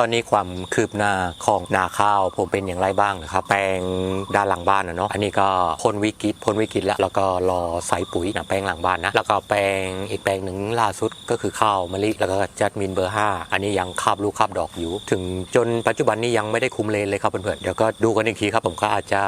ตอนนี้ความคืบหน้าของนาข้าวผมเป็นอย่างไรบ้างนะครับ แปลงด้านหลังบ้านนะเนาะอันนี้ก็พ้นวิกฤตพ้นวิกฤตแล้วแล้วก็รอใส่ปุ๋ยนะแปลงหลังบ้านนะแล้วก็แปลงอีกแปลงหนึ่งล่าสุดก็คือข้าวมะลิแล้วก็จัดมินเบอร์ 5 อันนี้ยังคาบลูกคาบดอกอยู่ ถึงจนปัจจุบันนี้ยังไม่ได้คุมเลนเลยครับเพื่อนๆเดี๋ยวก็ดูกันอีกทีครับผมก็อาจจะ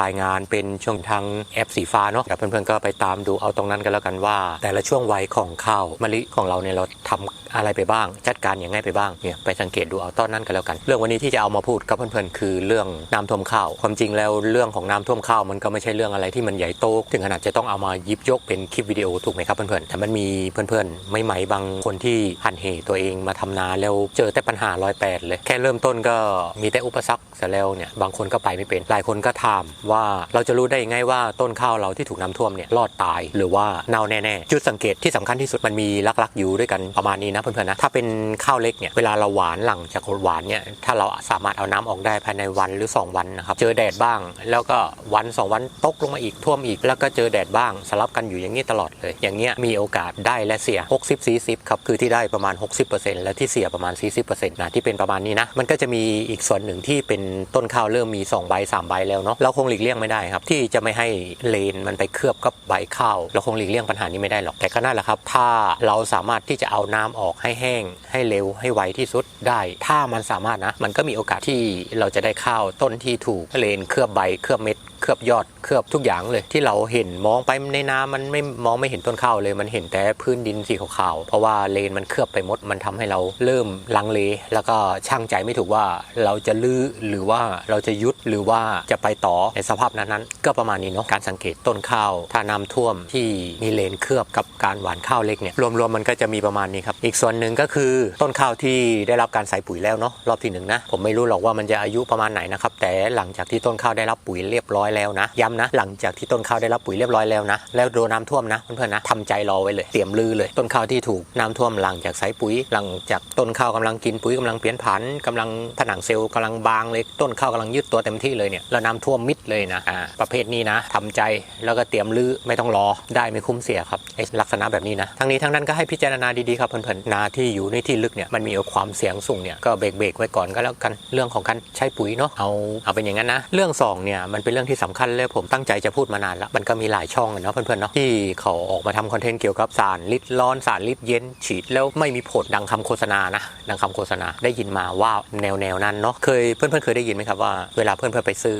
รายงานเป็นช่วงทางแอปสีฟ้าเนาะเดี๋ยวเพื่อนๆก็ไปตามดูเอาตรงนั้นกันแล้วกันว่า แต่ละช่วงวัยของข้าวมะลิของเราเนี่ยเราทำอะไรไปบ้าง จัดการอย่างไงไปบ้างเนี่ยไปสังเกตดูเอาตอนนั้นกันแล้วกัน เรื่องวันนี้ที่จะเอามาพูดกับเพื่อนๆคือเรื่องน้ำท่วมข้าว ความจริงแล้วเรื่องของน้ำท่วมข้าวมันก็ไม่ใช่เรื่องอะไรที่มันใหญ่โตถึงขนาดจะต้องเอามายิบยกเป็นคลิปวิดีโอถูกไหมครับเพื่อนๆแต่มันมีเพื่อนๆไม่ไหมบางคนที่หันเหตัวเองมาทำนาแล้วเจอแต่ปัญหาร้อยแปดเลย แค่เริ่มต้นก็มีแต่อุปสรรคเสร็จแล้วเนี่ยบางคนก็ไปไม่เป็นหลายคนก็ถามว่าเราจะรู้ได้ยังไงว่าต้นข้าวเราที่ถูกน้ำท่วมเนี่ยรอดตายหรือว่าเน่าแน่ๆจุดสังเกตที่สำคัญที่สุดมันมีลักๆอยู่ด้วยกันประมาณนี้นะเพื่อนๆนะถ้าเป็นข้าวเล็กเนี่ยเวลาเราหวานหลังจากหวานเนี่ยถ้าเราสามารถเอาน้ำออกได้ภายในวันหรือ 2 วันนะครับเจอแดดบ้าง แล้วก็วัน 2 วันตกลงมาอีกท่วมอีก แล้วก็เจอแดดบ้างสลับกันอยู่อย่างนี้ตลอดเลย อย่างเงี้ยมีโอกาสได้และเสีย 60 40ครับคือที่ได้ประมาณ 60%และที่เสียประมาณ 40%นะที่เป็นประมาณนี้นะมันก็จะมีอีกส่วนหนึ่งที่เป็นต้นข้าวเริ่มมี2ใบ3ใบแล้วเนาะเราคงหลีกเลี่ยงไม่ได้ครับ ที่จะไม่ให้เลนมันไปเคลือบกับใบข้าวเราคงหลีกเลี่ยงปัญหานี้ไม่ได้หรอกแต่ก็นั่นแหละครับ ถ้าเราสามารถที่จะเอาน้ำออกให้แห้ง ให้เร็วให้ไวที่สุดได้ถ้าามันสามารถนะ มันก็มีโอกาสที่เราจะได้ข้าวต้นที่ถูกเลนเคลือบใบเคลือบเม็ด เคลือบยอดเคลือบทุกอย่างเลย ที่เราเห็นมองไปในน้ำมันไม่มองไม่เห็นต้นข้าวเลยมันเห็นแต่พื้นดินสีขาวๆเพราะว่าเลนมันเคลือบไปหมดมันทำให้เราเริ่มลังเล แล้วก็ช่างใจไม่ถูกว่าเราจะลื้อหรือว่าเราจะยุดหรือว่าจะไปต่อในสภาพนั้นๆก็ประมาณนี้เนาะการสังเกตต้นข้าว ถ้าน้ำท่วมที่มีเลนเคลือบกับการหว่านข้าวเล็กเนี่ยรวมๆมันก็จะมีประมาณนี้ครับอีกส่วนหนึ่งก็คือต้นข้าวที่ได้รับการใส่ปุ๋ยแล้วเนาะรอบที่หนึ่งนะผมไม่รู้หรอกว่ามันจะอายุประมาณไหนนะครับแต่หลังจากที่ต้นข้าวได้รับปุ๋ยเรียบร้อยแล้วนะ ย้ำนะ หลังจากที่ต้นข้าวได้รับปุ๋ยเรียบร้อยแล้วนะ แล้วโดนน้าท่วมนะเพื่อนๆนะทำใจรอไว้เลย เตรียมลือเลย ต้นข้าวที่ถูกน้ำท่วมหลังจากใส่ปุ๋ย หลังจากต้นข้าวกำลังกินปุ๋ยกำลังเปลี่ยนผันกำลังผนังเซลล์กำลังบางเลยต้นข้าวกำลังยืดตัวเต็มที่เลยเนี่ยแล้วน้ำท่วมมิดเลยนะอ่าประเภทนี้นะทำใจแล้วก็เตรียมลือไม่ต้องรอได้ไม่คุ้มเสียครับไอ้ลักษณะแบบนี้นะทั้งนี้ทั้งนั้นก็ให้พิจารณาดีๆครับเพื่อนๆนาที่อยู่ในที่ลึกเนี่ยมันมีความเสี่ยงสูงเนี่ยก็เบรกเบรกๆไว้ก่อนก็แล้วกันเรื่องของการใช้ปุ๋ยเนาะเอาเอาเป็นอย่างนั้นนะ เรื่องสองเนี่ยมันเป็นเรื่องที่สำคัญเลยผมตั้งใจจะพูดมานานแล้ว มันก็มีหลายช่องเนาะเพื่อนๆเนาะที่เขาออกมาทำคอนเทนต์เกี่ยวกับสารลิดร้อนสารลิดเย็นฉีดแล้วไม่มีผลดังคำโฆษณานะดังคำโฆษณาได้ยินมาว่าแนวแนวนั้นเนาะเคยเพื่อนๆเคยได้ยินไหมครับว่าเวลาเพื่อนๆไปซื้อ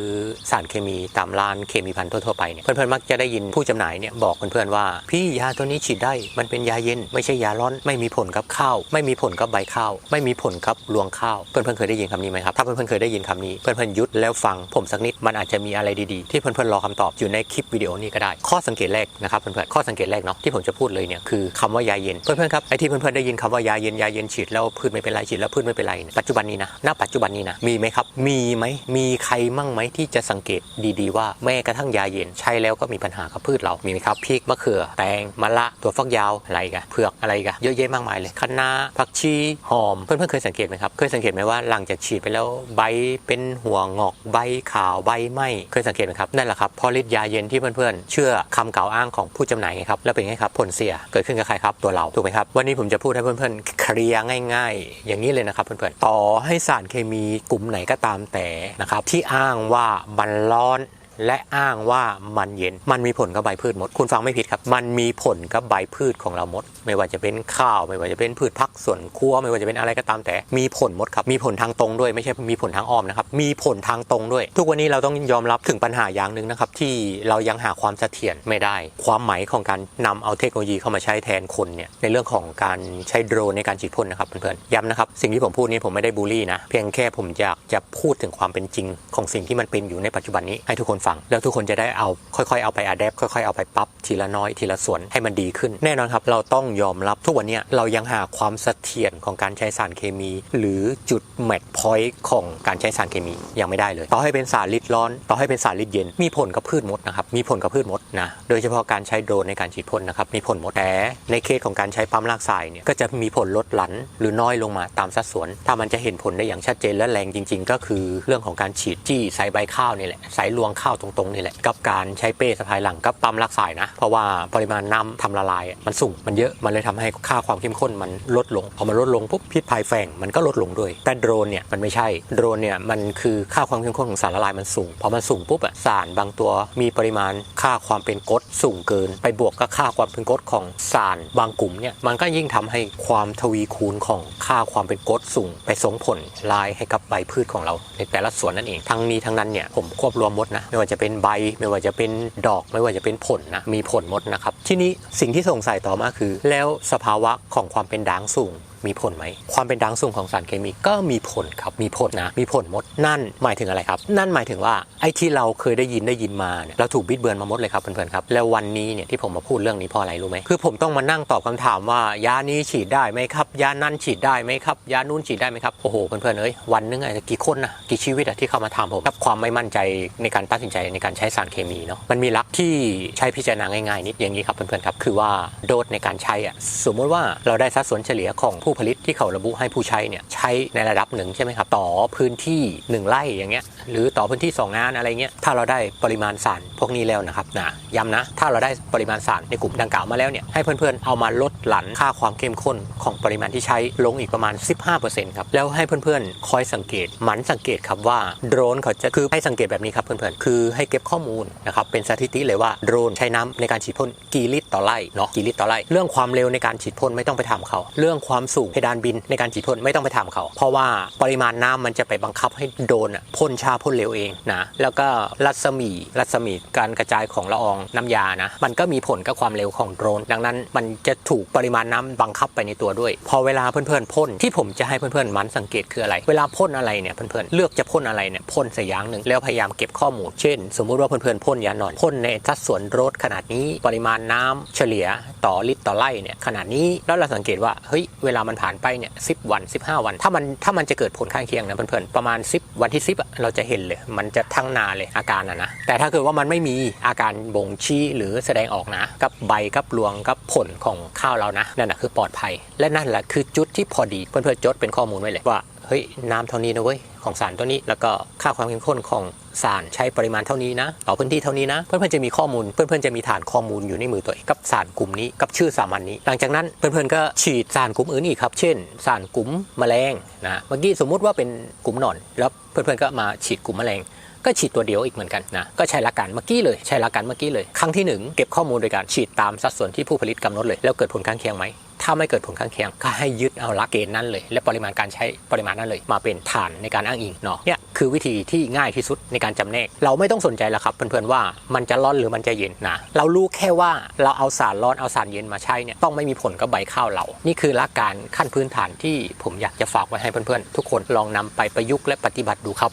สารเคมีตามร้านเคมีพันทั่วๆไปเนี่ยเพื่อนๆมักจะได้ยินผู้จำหน่ายเนี่ยบอกเพื่อนๆว่า พี่ยาตัวนี้ฉีดได้มันเป็นยาเย็น ไม่ใช่ยาร้อนไม่มีผลกับข้าว ไม่มีผลกับใบข้าว ไม่มีผลกับรวงข้าวเพื่อนๆเคยได้ยินคำนี้ไหมครับถ้าเพื่อนๆเคยได้ยินคำนี้เพื่อนๆยุดแล้วฟังผมสักนิดมันอาจจะมีอะไรดีๆที่เพื่อนๆรอคำตอบอยู่ในคลิปวิดีโอนี้ก็ได้ ข้อสังเกตแรกนะครับเพื่อนๆข้อสังเกตแรกเนาะที่ผมจะพูดเลยเนี่ยคือคำว่ายาเย็นเพื่อนๆครับไอ้ที่เพื่อนๆได้ยินคำว่ายาเย็นยาเย็นฉีดแล้วพืชไม่เป็นไรฉีดแล้วพืชไม่เป็นไรปัจจุบันนี้นะณปัจจุบันนี้นะมีไหมครับมีไหมมีใครมั่งไหมที่จะสังเกตดีๆว่าแม้กระทั่งยาเย็นใช้แล้วก็มีปัญหากับพืชเรามีไหมครับพริกมะเขือแตงมะละตัวฟักยาวอะไรกันเผือกอะไรกันเยอะแยะมากมายเลยคะน้าผักชีหอมเพื่อนๆเคยสังเกตไหมครับเคยสังเกตไหมว่าหลังจากฉีดไปแล้วใบเป็นหัวงอกใบขาวใบไหมเคยสังเกตไหมครับนั่นแหละครับเพอฤทธิ์ยาเย็นที่เพื่อนๆ เชื่อคำกล่าวอ้างของผู้จำหน่ายไงครับแล้วเป็นไงครับผลเสียเกิดขึ้นกับใครครับตัวเราถูกไหมครับวันนี้ผมจะพูดให้เพื่อนๆเคลียร์ง่าย ๆ อย่างนี้เลยนะครับเพื่อนๆต่อให้สารเคมีกลุ่มไหนก็ตามแต่นะครับที่อ้างว่ามันร้อน และอ้างว่ามันเย็น มันมีผลกับใบพืชหมด คุณฟังไม่ผิดครับ มันมีผลกับใบพืชของเราหมด ไม่ว่าจะเป็นข้าว ไม่ว่าจะเป็นพืชพักสวนครัว ไม่ว่าจะเป็นอะไรก็ตามแต่ มีผลหมดครับ มีผลทางตรงด้วย ไม่ใช่มีผลทางอ้อมนะครับ มีผลทางตรงด้วย ทุกวันนี้เราต้องยอมรับถึงปัญหาอย่างหนึ่งนะครับที่เรายังหาความเสถียรไม่ได้ ความหมายของการนำเอาเทคโนโลยีเข้ามาใช้แทนคนเนี่ย ในเรื่องของการใช้โดรนในการฉีดพ่นนะครับเพื่อนๆ ย้ำนะครับ สิ่งที่ผมพูดนี้ผมไม่ได้บูลลี่นะ เพียงแค่ผมอยากจะพูดถึงความเป็นจริง ของสิ่งที่มันเป็นอยู่ในปัจจุบันนี้ให้ทุกคนฟัง แล้วทุกคนจะได้เอาค่อยๆ เอาไปอัดแอปค่อยๆ เอาไปปรับทีละน้อยทีละส่วนให้มันดีขึ้น แน่นอนครับเราต้องยอมรับทุกวันนี้เรายังหาความเสถียรของการใช้สารเคมี หรือจุดแมทพอยต์ของการใช้สารเคมียังไม่ได้เลย ต่อให้เป็นสารลิดร้อน ต่อให้เป็นสารลิดเย็น มีผลกับพืชมดนะครับมีผลกับพืชมดนะโดยเฉพาะการใช้โดรนในการฉีดพ่นนะครับมีผลหมดแต่ในเคสของการใช้ปั๊มลากทรายเนี่ยก็จะมีผลลดหลั่นหรือน้อยลงมาตามสัดส่วน ถ้ามันจะเห็นผลได้อย่างชัดเจนและแรงจริง ๆ ก็คือเรื่องของการฉีดจี้ใส่ใบข้าวนี่แหละใส่รวงข้าวาตรงๆนี่แหละกับการใช้เป้สะพายหลังกับปั๊มรักสายนะ เพราะว่าปริมาณน้ำทำละลายมันสูงมันเยอะมันเลยทำให้ค่าความเข้มข้นมันลดลงพอมันลดลงปุ๊บพิษภัยแฝงมันก็ลดลงด้วย แต่โดรนเนี่ยมันไม่ใช่โดรนเนี่ยมันคือค่าความเข้มข้นของสารละลายมันสูงพอมันสูงปุ๊บอะสารบางตัวมีปริมาณค่าความเป็นกรดสูงเกิน ไปบวกกับค่าความเป็นกรดของสารบางกลุ่มเนี่ยมันก็ยิ่งทำให้ความทวีคูณของค่าความเป็นกรดสูง ไปส่งผลลายให้กับใบพืชของเราในแต่ละส่วนนั่นเองทั้งนี้ทั้งนั้นเนี่ยผมควบรวมหมดนะไม่ว่าว่าจะเป็นใบ ไม่ว่าจะเป็นดอก ไม่ว่าจะเป็นผลนะมีผลหมดนะครับ ที่นี้สิ่งที่สงสัยต่อมาคือ แล้วสภาวะของความเป็นด่างสูง มีผลไหม ความเป็นด่างสูงของสารเคมีก็มีผลครับ มีผลนะ มีผลหมด นั่นหมายถึงอะไรครับ นั่นหมายถึงว่าไอ้ที่เราเคยได้ยินได้ยินมาเนี่ยเราถูกบิดเบือนมาหมดเลยครับเพื่อนๆครับ แล้ววันนี้เนี่ยที่ผมมาพูดเรื่องนี้เพราะอะไรรู้ไหมคือผมต้องมานั่งตอบคำถามว่ายานี้ฉีดได้ไหมครับ ยานั้นฉีดได้ไหมครับ ยานู้นฉีดได้ไหมครับ โอ้โหเพื่อนๆเอ้ย วันนึงอะกี่คนนะกี่ชีวิตอะที่เข้ามาถามผมกับความไม่มั่นใจในการตัดสินใจในการใช้สารเคมีเนาะ มันมีหลักที่ใช้พิจารณาง่ายๆนิดอย่างนี้ครับเพื่อนๆครับ คือว่าโดสในการใช้อะสมมติว่าเราได้สัดส่วนเฉลี่ยของผู้ผลิตที่เขาระบุให้ผู้ใช้เนี่ยใช้ในระดับหนึ่งใช่ไหมครับต่อพื้นที่ 1 ไร่อย่างเงี้ยหรือต่อพื้นที่ 2 งานอะไรเงี้ยถ้าเราได้ปริมาณสารพวกนี้แล้วนะครับนะย้ำนะ ถ้าเราได้ปริมาณสารในกลุ่มดังกล่าวมาแล้วเนี่ยให้เพื่อนๆเอามาลดหลั่นค่าความเข้มข้นของปริมาณที่ใช้ลงอีกประมาณ 15%ครับแล้วให้เพื่อนๆคอยสังเกตหมันสังเกตครับว่าโดรนเขาจะคือให้สังเกตแบบนี้ครับเพื่อนๆคือให้เก็บข้อมูลนะครับเป็นสถิติเลยว่าโดรนใช้น้ำในการฉีดพ่นกี่ลิตรต่อไร่เนาะกี่ลิตรต่อไร่เรื่องความเร็วในการฉีดพ่นไม่ต้องไปถามเขา เรื่องความสูงเพดานบินในการฉีดพ่นไม่ต้องไปถามเขา เพราะว่าปริมาณน้ำมันจะไปบังคับให้โดนพ่นช้าพ่นเร็วเองนะแล้วก็รัศมีรัศมีการกระจายของละอองน้ำยานะมันก็มีผลกับความเร็วของโดรน ดังนั้นมันจะถูกปริมาณน้ำบังคับไปในตัวด้วย พอเวลาเพื่อนๆพ่นที่ผมจะให้เพื่อนๆมันสังเกตคืออะไร เวลาพ่นอะไรเนี่ยเพื่อนๆเลือกจะพ่นอะไรเนี่ยพ่นสักอย่างหนึ่งแล้วพยายามเก็บข้อมูล เช่น สมมุติว่าเพื่อนๆพ่นยาหนอนพ่นในสัดส่วนรดขนาดนี้ปริมาณน้ำเฉลี่ยต่อลิตรต่อไร่เนี่ยขนาดนี้แล้วเราสังเกตว่าเฮ้ยเวลามันผ่านไปเนี่ยสิวัน15 วัน ถ้ามันถ้ามันจะเกิดผลข้างเคียงนะเพื่อนๆประมาณ 10 วันที่ 10อะเราจะเห็นเลย มันจะทั้งนาเลยอาการอะนะแต่ถ้าเกิดว่ามันไม่มีอาการบ่งชี้หรือแสดงออกนะ กับใบกับรวงกับผลของข้าวเรานะนั่นนะคือปลอดภัย และนั่นแหละคือจุดที่พอดีเพื่อนๆจดเป็นข้อมูลไว้เลยว่าเฮ้ยน้ำเท่านี้นะเว้ย ของสารตัวนี้ แล้วก็ค่าความเข้มข้นของสารใช้ปริมาณเท่านี้นะ ต่อพื้นที่เท่านี้นะ เพื่อนๆจะมีข้อมูล เพื่อนๆจะมีฐานข้อมูลอยู่ในมือตัวเองกับสารกลุ่มนี้กับชื่อสามัญนนี้ หลังจากนั้นเพื่อนๆก็ฉีดสารกลุ่มอื่นอีกครับ เช่น สารกลุ่มแมลงนะ เมื่อกี้สมมุติว่าเป็นกลุ่มหนอน แล้วเพื่อนๆก็มาฉีดกลุ่มแมลง ก็ฉีดตัวเดียวอีกเหมือนกันนะก็ใช้หลักการเมื่อกี้เลยใช้หลักการเมื่อกี้เลย ครั้งที่หนึ่งเก็บข้อมูลโดยการฉีดตามสัดส่วนที่ผู้ผลิตกำหนดเลยแล้วเกิดผลข้างเคียงไหมถ้าไม่เกิดผลข้างเคียงก็ให้ยึดเอาหลักเกณฑ์นั้นเลย และปริมาณการใช้ปริมาณนั้นเลย มาเป็นฐานในการอ้างอิงเนาะเนี่ยคือวิธีที่ง่ายที่สุดในการจำแนก เราไม่ต้องสนใจแล้วครับเพื่อนๆว่ามันจะร้อนหรือมันจะเย็นนะเรารู้แค่ว่าเราเอาสารร้อนเอาสารเย็นมาใช้เนี่ยต้องไม่มีผลกับใบข้าวเรา นี่คือหลักการขั้นพื้นฐานที่ผมอยากจะฝากไว้ให้เพื่อนๆทุกคนลองนำไปประยุกต์และปฏิบัติดูครับ